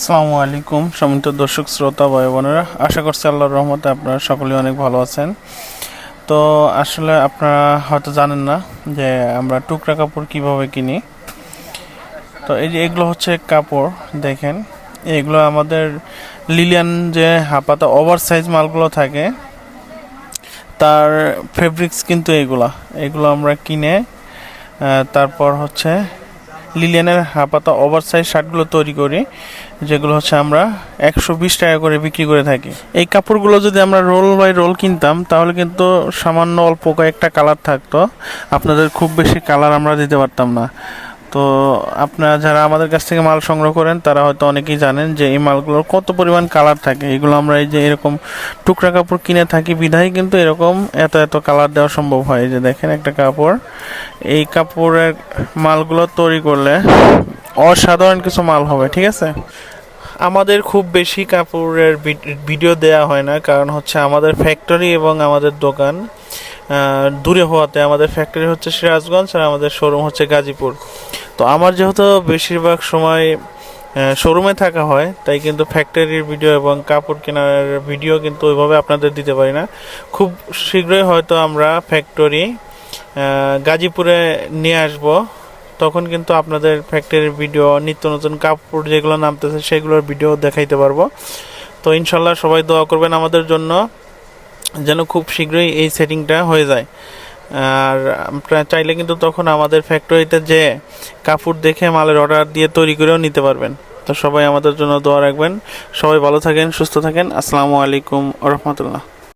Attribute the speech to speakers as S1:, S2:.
S1: আসসালামু আলাইকুম সমিত দর্শক, শ্রোতা ভাই বোনেরা আশা করছি আল্লাহর রহমতে আপনারা সকলেই অনেক ভালো আছেন। তো আসলে আপনারা হয়তো জানেন না যে আমরা টুকরা কাপড় কীভাবে কিনি। তো এই যে এগুলো হচ্ছে কাপড়, দেখেন। এগুলো আমাদের লিলিয়ান যে হাপাতা ওভার সাইজ মালগুলো থাকে, তার ফেব্রিক্স কিন্তু এগুলা। এগুলো আমরা কিনে তারপর হচ্ছে লিলিয়ানের হাপাতা ওভার সাইজ শার্টগুলো তৈরি করি, যেগুলো হচ্ছে আমরা একশো বিশ টাকা করে বিক্রি করে থাকি। এই কাপড়গুলো যদি আমরা রোল বাই রোল কিনতাম, তাহলে কিন্তু সামান্য অল্প কয়েকটা কালার থাকতো। আপনাদের খুব বেশি কালার আমরা দিতে পারতাম না। তো আপনারা যারা আমাদের কাছ থেকে মাল সংগ্রহ করেন, তারা হয়তো অনেকেই জানেন যে এই মালগুলোর কত পরিমাণ কালার থাকে। এগুলো আমরা এই যে এরকম টুকরা কাপড় কিনে থাকি, বিধায় কিন্তু এরকম এত এত কালার দেওয়া সম্ভব হয়। যে দেখেন একটা কাপড়। এই কাপড়ের মালগুলো তৈরি করলে অসাধারণ কিছু মাল হবে, ঠিক আছে? আমাদের খুব বেশি কাপড়ের ভিডিও দেয়া হয় না, কারণ হচ্ছে আমাদের ফ্যাক্টরি এবং আমাদের দোকান দূরে হওয়াতে আমাদের ফ্যাক্টরি হচ্ছে সিরাজগঞ্জ আর আমাদের শোরুম হচ্ছে গাজীপুর। তো আমার যেহেতু বেশিরভাগ সময় শোরুমে থাকা হয়, তাই কিন্তু ফ্যাক্টরির ভিডিও এবং কাপড় কেনার ভিডিও কিন্তু ওইভাবে আপনাদের দিতে পারি না। খুব শীঘ্রই হয়তো আমরা ফ্যাক্টরি গাজীপুরে নিয়ে আসব। তখন কিন্তু আপনাদের ফ্যাক্টরির ভিডিও নিত্য নতুন কাপড় যেগুলো নামতেছে সেগুলোর ভিডিও দেখাইতে পারব। তো ইনশাল্লাহ সবাই দোয়া করবেন আমাদের জন্য, যেন খুব শীঘ্রই এই সেটিংটা হয়ে যায়। আর আপনারা চাইলে কিন্তু তখন আমাদের ফ্যাক্টরিতে যে কাপড় দেখে মালের অর্ডার দিয়ে তৈরি করেও নিতে পারবেন। তো সবাই আমাদের জন্য দোয়া রাখবেন। সবাই ভালো থাকেন, সুস্থ থাকেন। আসসালামু আলাইকুম রহমতুল্লাহ।